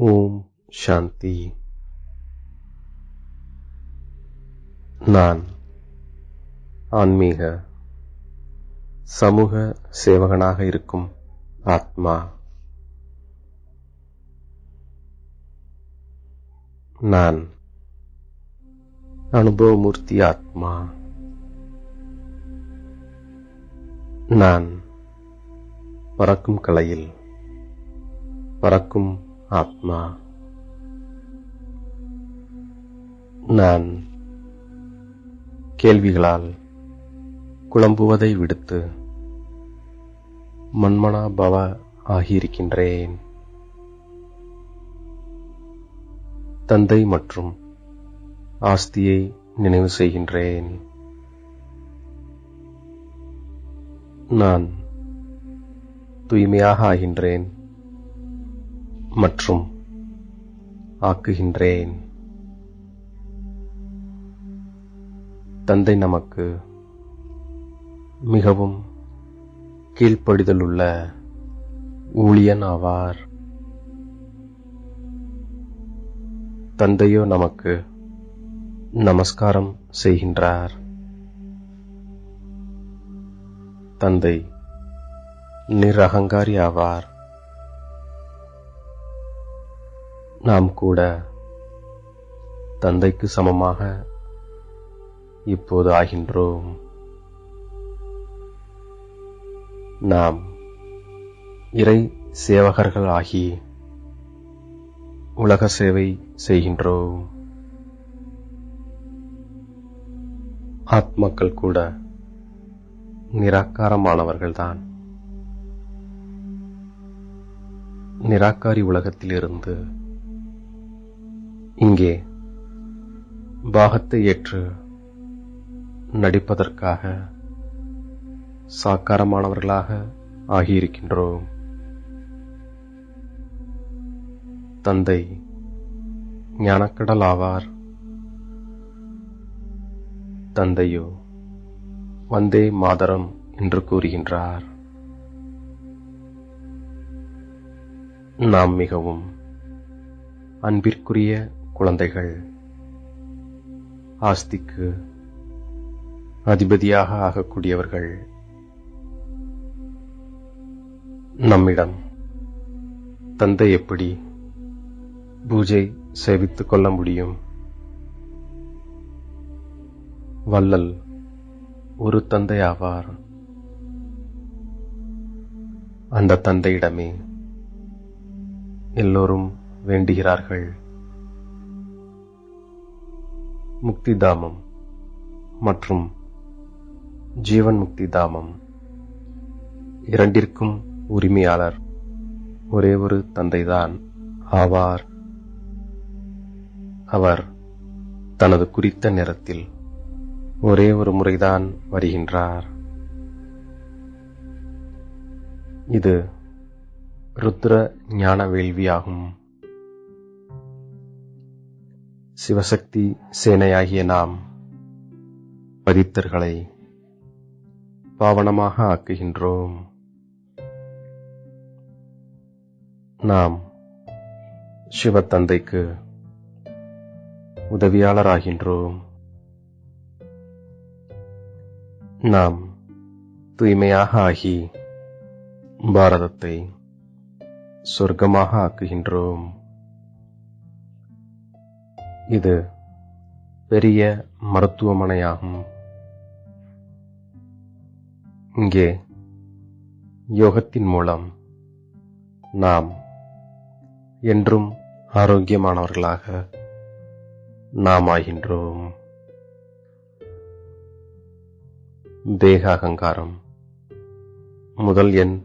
ஓம் சாந்தி. நான் ஆன்மீக சமூக சேவகனாக இருக்கும் ஆத்மா. நான் அனுபவமூர்த்தி ஆத்மா. நான் பறக்கும் கலையில் பறக்கும் ஆத்மா. நான் கேள்விகளால் குழம்புவதை விடுத்து மன்மனா பவ ஆகியிருக்கின்றேன். தந்தை மற்றும் ஆஸ்தியை நினைவு செய்கின்றேன். நான் தூய்மையாக ஆகின்றேன். மற்றும் ஆக்குகின்றேன். தந்தை நமக்கு மிகவும் கீழ்ப்படிதலுள்ள ஊழியன் ஆவார் தந்தையோ நமக்கு நமஸ்காரம் செய்கின்றார். தந்தை நிரகங்காரி ஆவார். நாம் கூட தந்தைக்கு சமமாக இப்போது ஆகின்றோம். நாம் இறை சேவகர்கள் ஆகி உலக சேவை செய்கின்றோம். ஆத்மக்கள் கூட நிராகாரமானவர்கள்தான். நிராகாரி உலகத்திலிருந்து இங்கே பாகத்தை ஏற்று நடிப்பதற்காக சாக்காரமானவர்களாக ஆகியிருக்கின்றோம். தந்தை ஞானக்கடல் ஆவார். தந்தையோ வந்தே மாதரம் என்று கூறுகின்றார். நாம் மிகவும் அன்பிற்குரிய குழந்தைகள். ஆஸ்திக்கு அதிபதியாக ஆகக்கூடியவர்கள் நம்மிடம். தந்தை எப்படி பூஜை சேவித்துக் கொள்ள முடியும்? வள்ளல் ஒரு தந்தை ஆவார். அந்த தந்தையிடமே எல்லோரும் வேண்டுகிறார்கள். முக்தி தாமம் மற்றும் ஜீவன் முக்தி தாமம் இரண்டிற்கும் உரிமையாளர் ஒரே ஒரு தந்தைதான் ஆவார். அவர் தனது குறித்த நேரத்தில் ஒரே ஒரு முறைதான் வருகின்றார். இது ருத்ர ஞான வேள்வியாகும் சிவசக்தி சேனையாகிய நாம் பதித்தர்களை பாவனமாக ஆக்குகின்றோம். நாம் சிவத்தந்தைக்கு உதவியாளராகின்றோம். நாம் தூய்மையாக ஆகி பாரதத்தை சொர்க்கமாக ஆக்குகின்றோம். இது பெரிய மருத்துவமனையாகும். இங்கே யோகத்தின் மூலம் நாம் என்றும் ஆரோக்கியமானவர்களாக நாம் ஆகின்றோம் தேக அகங்காரம் முதல் எண்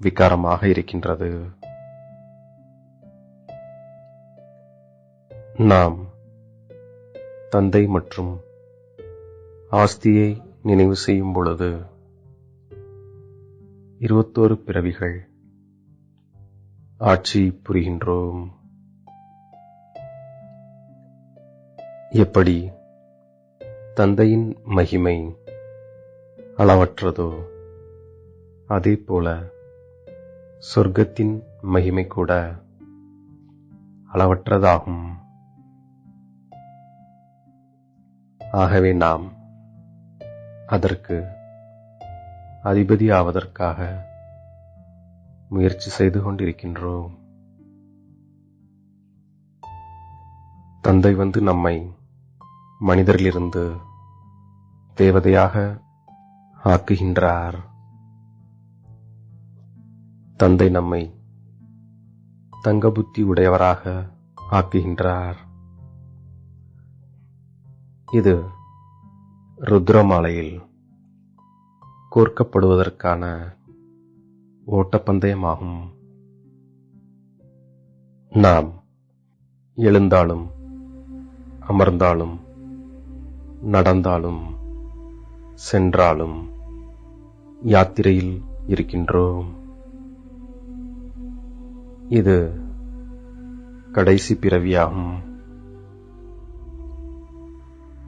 விகாரமாக இருக்கின்றது. நாம் தந்தை மற்றும் ஆஸ்தியை நினைவு செய்யும் பொழுது இருபத்தோரு பிறவிகள் ஆட்சி புரிகின்றோம். எப்படி தந்தையின் மகிமை அளவற்றதோ அதே போல சொர்க்கத்தின் மகிமை கூட அளவற்றதாகும். ஆகவே நாம் அதற்கு அதிபதி ஆவதற்காக முயற்சி செய்து கொண்டிருக்கின்றோம். தந்தை வந்து நம்மை மனிதரிலிருந்து தேவதையாக ஆக்குகின்றார். தந்தை நம்மை தங்க புத்தி உடையவராக ஆக்குகின்றார். இது ருத்ரமாலையில் கோர்க்கப்படுவதற்கான ஓட்டப்பந்தயமாகும். நாம் எழுந்தாலும் அமர்ந்தாலும் நடந்தாலும் சென்றாலும் யாத்திரையில் இருக்கின்றோம். இது கடைசி பிறவியாகும்.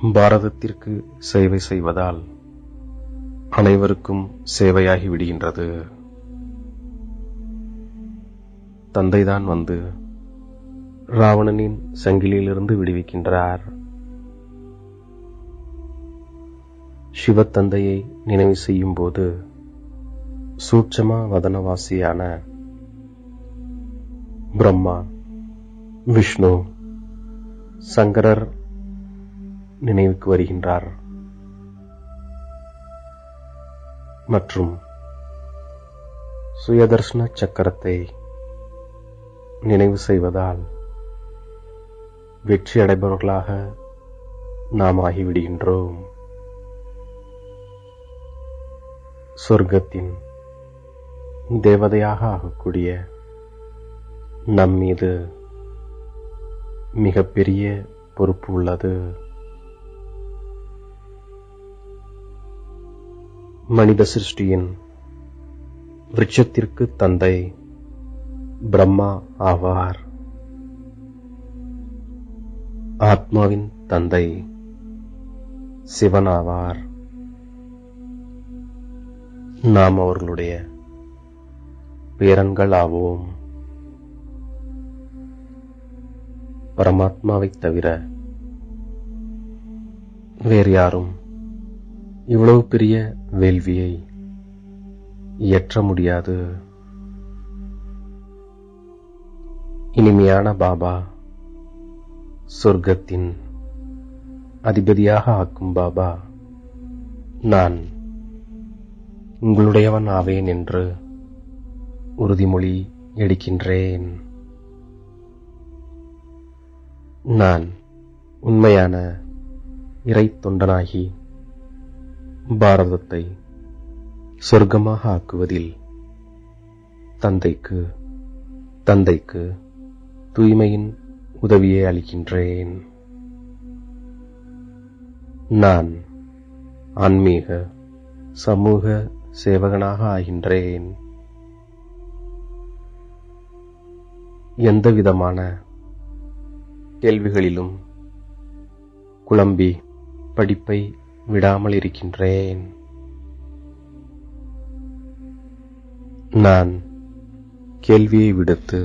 பாரதத்திற்கு சேவை செய்வதால் அனைவருக்கும் சேவையாகி விடுகின்றது. தந்தைதான் வந்து ராவணனின் சங்கிலியிலிருந்து விடுவிக்கின்றார். சிவத்தந்தையை நினைவு செய்யும் போது சூட்சமா வதனவாசியான பிரம்மா விஷ்ணு சங்கரர் நினைவுக்கு வருகின்றார். மற்றும் சுயதர்ஷன சக்கரத்தை நினைவு செய்வதால் வெற்றி அடைபவர்களாக நாம் ஆகிவிடுகின்றோம். சொர்க்கத்தின் தேவதையாக ஆகக்கூடிய நம் மீது மிகப்பெரிய பொறுப்பு உள்ளது. மனித சிருஷ்டியின் விருட்சத்திற்கு தந்தை பிரம்மா ஆவார். ஆத்மாவின் தந்தை சிவன் ஆவார் நாம் அவர்களுடைய பேரன்கள் ஆவோம் பரமாத்மாவைத் தவிர வேறு யாரும் இவ்வளவு பெரிய வேள்வியை இயற்ற முடியாது. இனிமையான பாபா சொர்க்கத்தின் அதிபதியாக ஆக்கும் பாபா நான் உங்களுடையவன் ஆவேன் என்று உறுதிமொழி எடுக்கின்றேன். நான் உண்மையான இறை தொண்டனாகி பாரதத்தை சொர்க்கமாக ஆக்குவதில் தந்தைக்கு தந்தைக்கு தூய்மையின் உதவியை அளிக்கின்றேன். நான் ஆன்மீக சமூக சேவகனாக ஆகின்றேன். எந்தவிதமான கேள்விகளிலும் குழம்பி படிப்பை விடாமல் இருக்கின்றேன் நான் கேள்வியை விடுத்து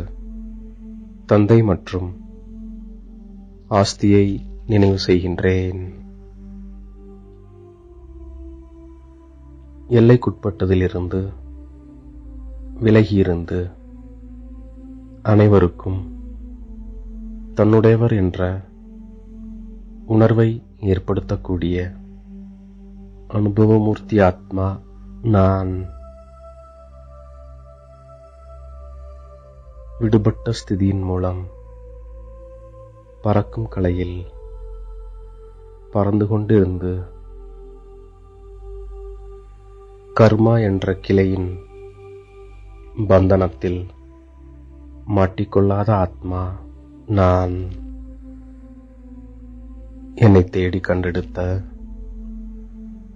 தந்தை மற்றும் ஆஸ்தியை நினைவு செய்கின்றேன். எல்லைக்குட்பட்டதிலிருந்து விலகியிருந்து அனைவருக்கும் தன்னுடையவர் என்ற உணர்வை ஏற்படுத்தக்கூடிய அனுபவமூர்த்தி ஆத்மா நான். விடுபட்ட ஸ்திதியின் மூலம் பறக்கும் கலையில் பறந்து கொண்டிருந்து கர்மா என்ற கிளையின் பந்தனத்தில் மாட்டிக்கொள்ளாத ஆத்மா நான். என்னை தேடி கண்டெடுத்த